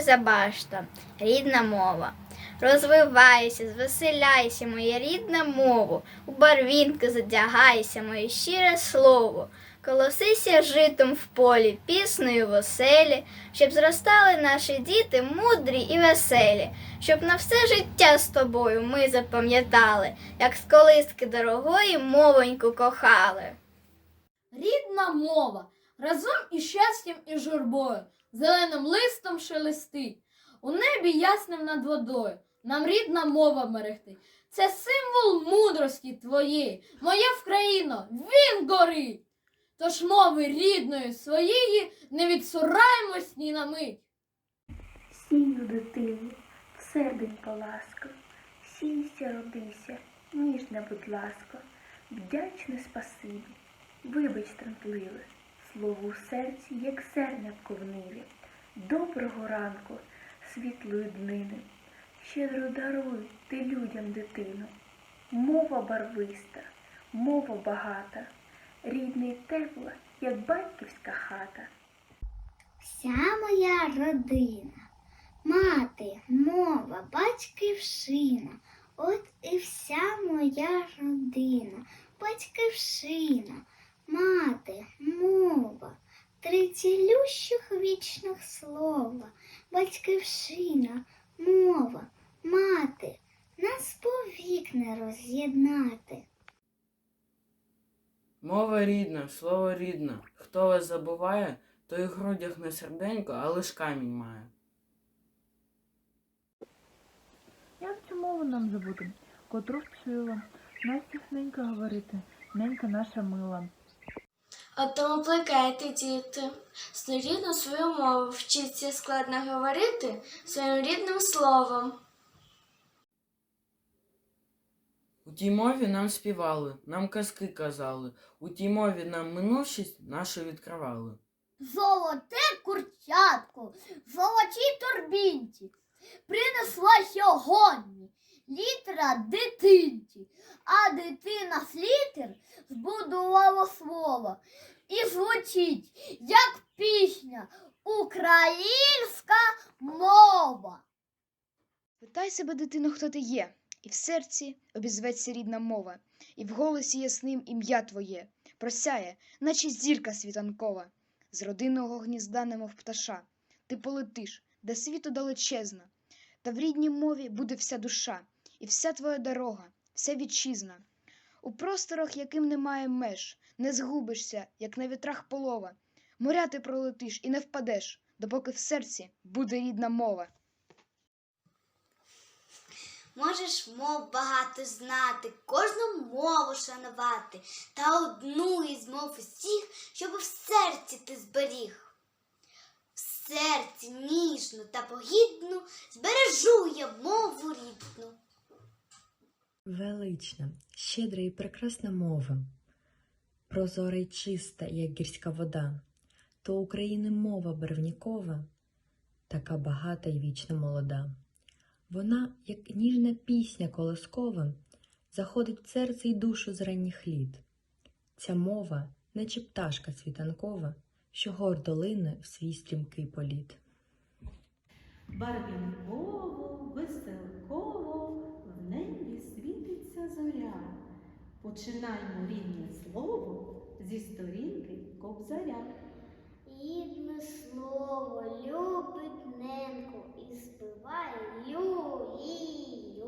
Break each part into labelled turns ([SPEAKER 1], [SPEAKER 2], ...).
[SPEAKER 1] за башта, рідна мова. Розвивайся, звеселяйся, моя рідна мова, у барвінки задягайся, моє щире слово. Колосися житом в полі, піснею в оселі, щоб зростали наші діти мудрі і веселі, щоб на все життя з тобою ми запам'ятали, як з колиски дорогої мовоньку кохали.
[SPEAKER 2] Рідна мова разом із щастям і журбою, зеленим листом шелестить, у небі ясним над водою, нам рідна мова берегти. Це символ мудрості твоєї, моя Вкраїно, він горить. Тож мови рідної своєї не відсураємось ні на мить.
[SPEAKER 3] Сію дитину, в серденько ласка, сійся, родися, ніжна, будь ласка, вдячне спасибі, вибач тремтливе, слово у серці, як зернятко в ниві. Доброго ранку, світлої днини, щедро даруй ти людям дитину. Мова барвиста, мова багата, рідна й тепла, як батьківська хата.
[SPEAKER 4] Вся моя родина, мати, мова, батьківщина, от і вся моя родина, батьківщина, мати, мова, три цілющих вічних слова, батьківщина, мова, мати, нас повік не роз'єднати.
[SPEAKER 5] Мова рідна, слово рідне. Хто вас забуває, той в грудях не серденько, а лиш камінь має.
[SPEAKER 6] Як цю мову нам забути, котру вчила, нас тихненько говорити, ненька наша мила.
[SPEAKER 7] От тому плекайте, діти, рідну свою мову, вчіться складно говорити своїм рідним словом.
[SPEAKER 5] У тій мові нам співали, нам казки казали, у тій мові нам минувшість нашу відкривали.
[SPEAKER 2] Золоте курчатку, в золотій торбінці, принесла сьогодні літера дитинці, а дитина з літер збудувала слово і звучить, як пісня, українська мова.
[SPEAKER 8] Питай себе, дитино, хто ти є, і в серці обізветься рідна мова, і в голосі ясним ім'я твоє просяє, наче зірка світанкова, з родинного гнізда, немов пташа. Ти полетиш, де світу далечезна, та в рідній мові буде вся душа, і вся твоя дорога, вся вітчизна. У просторах, яким немає меж, не згубишся, як на вітрах полова. Моря ти пролетиш і не впадеш, допоки в серці буде рідна мова.
[SPEAKER 4] Можеш мов багато знати, кожну мову шанувати, та одну із мов усіх, щоб в серці ти зберіг. В серці ніжну та погідну збережу я мову рідну.
[SPEAKER 9] Велична, щедра і прекрасна мова, прозора й чиста, як гірська вода, то України мова барвнікова, така багата й вічно молода. Вона, як ніжна пісня колоскова, заходить в серце й душу з ранніх літ. Ця мова, наче пташка світанкова, що гордо лине в свій стрімкий політ.
[SPEAKER 10] Барвінково, веселково, в небі світиться зоря. Починаймо рідне слово зі сторінки кобзаря.
[SPEAKER 4] Рідне слово любить ненько і співає лю-лі-лю.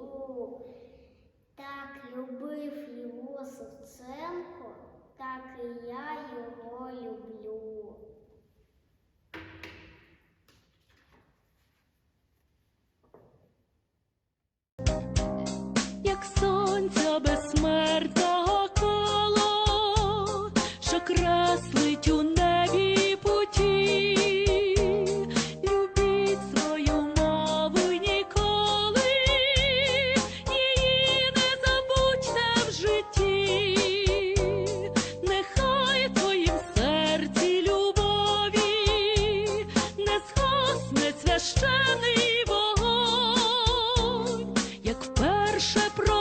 [SPEAKER 4] Так любив його Савценко, так і я його люблю.
[SPEAKER 11] перше про.